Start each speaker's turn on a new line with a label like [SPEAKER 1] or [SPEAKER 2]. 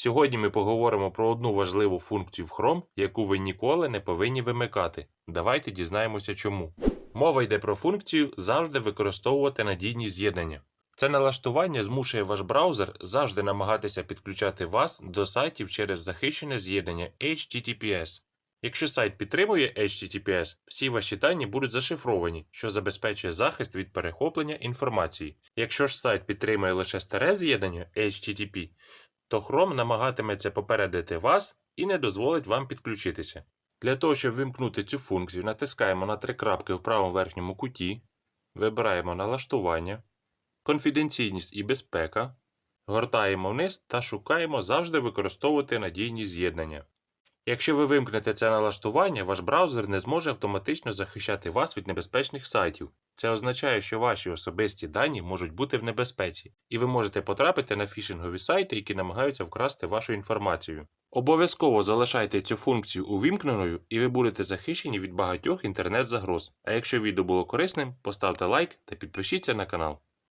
[SPEAKER 1] Сьогодні ми поговоримо про одну важливу функцію в Chrome, яку ви ніколи не повинні вимикати. Давайте дізнаємося чому. Мова йде про функцію завжди використовувати надійні з'єднання. Це налаштування змушує ваш браузер завжди намагатися підключати вас до сайтів через захищене з'єднання HTTPS. Якщо сайт підтримує HTTPS, всі ваші дані будуть зашифровані, що забезпечує захист від перехоплення інформації. Якщо ж сайт підтримує лише старе з'єднання HTTP, то Chrome намагатиметься попередити вас і не дозволить вам підключитися. Для того, щоб вимкнути цю функцію, натискаємо на три крапки в правому верхньому куті, вибираємо налаштування, конфіденційність і безпека, гортаємо вниз та шукаємо завжди використовувати надійні з'єднання. Якщо ви вимкнете це налаштування, ваш браузер не зможе автоматично захищати вас від небезпечних сайтів. Це означає, що ваші особисті дані можуть бути в небезпеці, і ви можете потрапити на фішингові сайти, які намагаються вкрасти вашу інформацію. Обов'язково залишайте цю функцію увімкненою, і ви будете захищені від багатьох інтернет-загроз. А якщо відео було корисним, поставте лайк та підпишіться на канал.